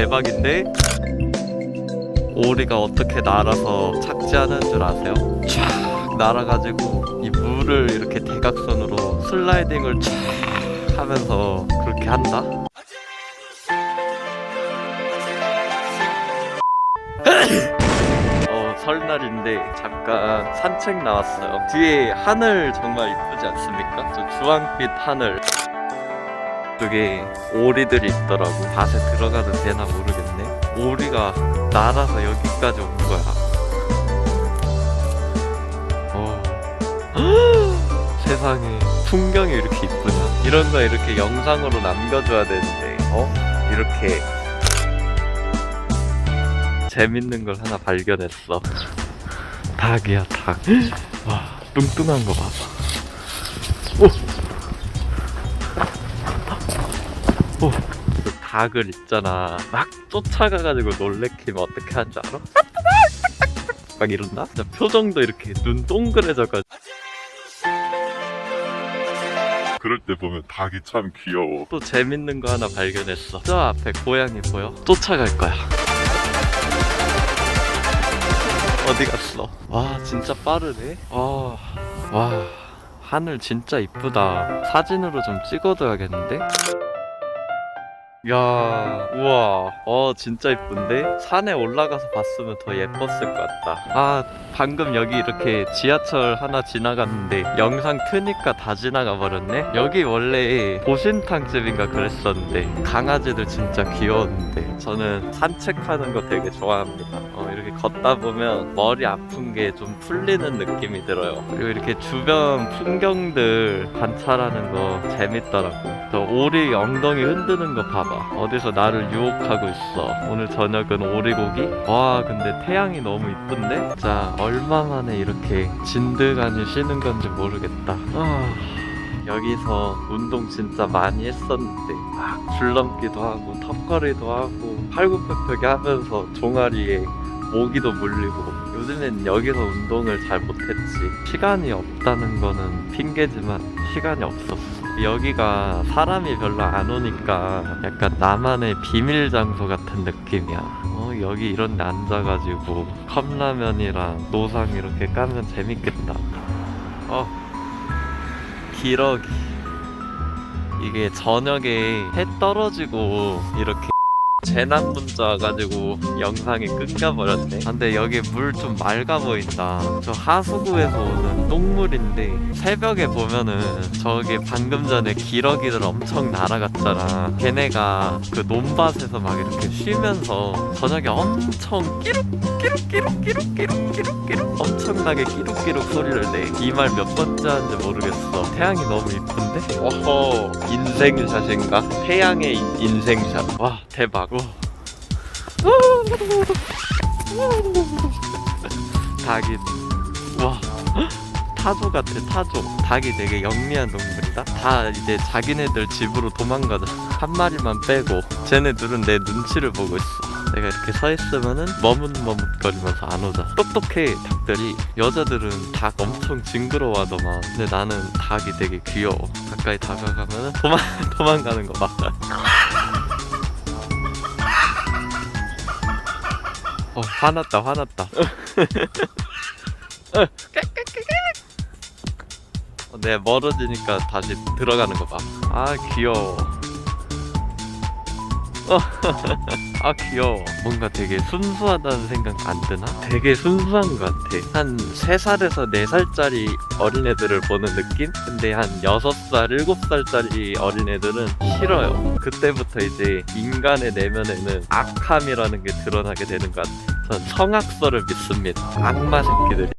대박인데 오리가 어떻게 날아서 착지하는 줄 아세요? 촥 날아가지고 이 물을 이렇게 대각선으로 슬라이딩을 촥 하면서 그렇게 한다? 어, 설날인데 잠깐 산책 나왔어요. 뒤에 하늘 정말 이쁘지 않습니까? 저 주황빛 하늘. 그게 오리들이 있더라고. 밭에 들어가도 되나 모르겠네. 오리가 날아서 여기까지 온 거야. 어. 세상에 풍경이 이렇게 이쁘냐? 이런 거 이렇게 영상으로 남겨줘야 되는데, 어? 이렇게 재밌는 걸 하나 발견했어. 닭이야, 닭. 와, 뚱뚱한 거 봐봐. 닭을 있잖아. 막 쫓아가가지고 놀래키면 어떻게 하는 줄 알아? 막 이런다? 진짜 표정도 이렇게 눈 동그래져가지고. 그럴 때 보면 닭이 참 귀여워. 또 재밌는 거 하나 발견했어. 저 앞에 고양이 보여? 쫓아갈 거야. 어디 갔어? 와 진짜 빠르네. 와, 와 하늘 진짜 이쁘다. 사진으로 좀 찍어둬야겠는데? 야, 우와, 어 진짜 이쁜데? 산에 올라가서 봤으면 더 예뻤을 것 같다. 아, 방금 여기 이렇게 지하철 하나 지나갔는데 영상 트니까 다 지나가 버렸네. 여기 원래 보신탕 집인가 그랬었는데 강아지들 진짜 귀여웠는데 저는 산책하는 거 되게 좋아합니다. 어, 이렇게 걷다 보면 머리 아픈 게 좀 풀리는 느낌이 들어요. 그리고 이렇게 주변 풍경들 관찰하는 거 재밌더라고. 저 오리 엉덩이 흔드는 거 봐봐. 어디서 나를 유혹하고 있어. 오늘 저녁은 오리고기? 와, 근데 태양이 너무 이쁜데? 자, 얼마 만에 이렇게 진드간이 쉬는 건지 모르겠다. 아, 여기서 운동 진짜 많이 했었는데, 막 줄넘기도 하고, 턱걸이도 하고, 팔굽혀펴기 하면서 종아리에 모기도 물리고, 요즘엔 여기서 운동을 잘 못했지. 시간이 없다는 거는 핑계지만, 시간이 없었어. 여기가 사람이 별로 안 오니까 약간 나만의 비밀 장소 같은 느낌이야. 어, 여기 이런 데 앉아가지고 컵라면이랑 노상 이렇게 까면 재밌겠다. 어, 기러기. 이게 저녁에 해 떨어지고 이렇게 재난 문자 와가지고 영상이 끊겨 버렸네. 아, 근데 여기 물 좀 맑아 보인다. 저 하수구에서 오는 똥물인데 새벽에 보면은 저기 방금 전에 기러기들 엄청 날아갔잖아. 걔네가 그 논밭에서 막 이렇게 쉬면서 저녁에 엄청 끼룩 끼룩 끼룩 끼룩 끼룩 끼룩 끼룩 엄청나게 끼룩끼룩 소리를 내. 이 말 몇 번째 하는지 모르겠어. 태양이 너무 이쁜데? 어허 인생샷인가? 태양의 인- 인생샷. 와 대박. 와. 닭이 와. 타조 같아 타조. 닭이 되게 영리한 동물이다. 다 이제 자기네들 집으로 도망가자. 한 마리만 빼고 쟤네들은 내 눈치를 보고 있어. 내가 이렇게 서 있으면은 머뭇머뭇거리면서 안 오자. 똑똑해 닭들이. 여자들은 닭 엄청 징그러워하더만. 근데 나는 닭이 되게 귀여워. 가까이 다가가면은 도망 도망가는 거봐 어 화났다 화났다 어, 네 멀어지니까 다시 들어가는 거 봐. 아 귀여워. 어, 아 귀여워. 뭔가 되게 순수하다는 생각 안 드나? 되게 순수한 것 같아. 한 3살에서 4살짜리 어린애들을 보는 느낌? 근데 한 6살, 7살짜리 어린애들은 싫어요. 그때부터 이제 인간의 내면에는 악함이라는 게 드러나게 되는 것 같아. 전 성악설을 믿습니다. 악마 새끼들이.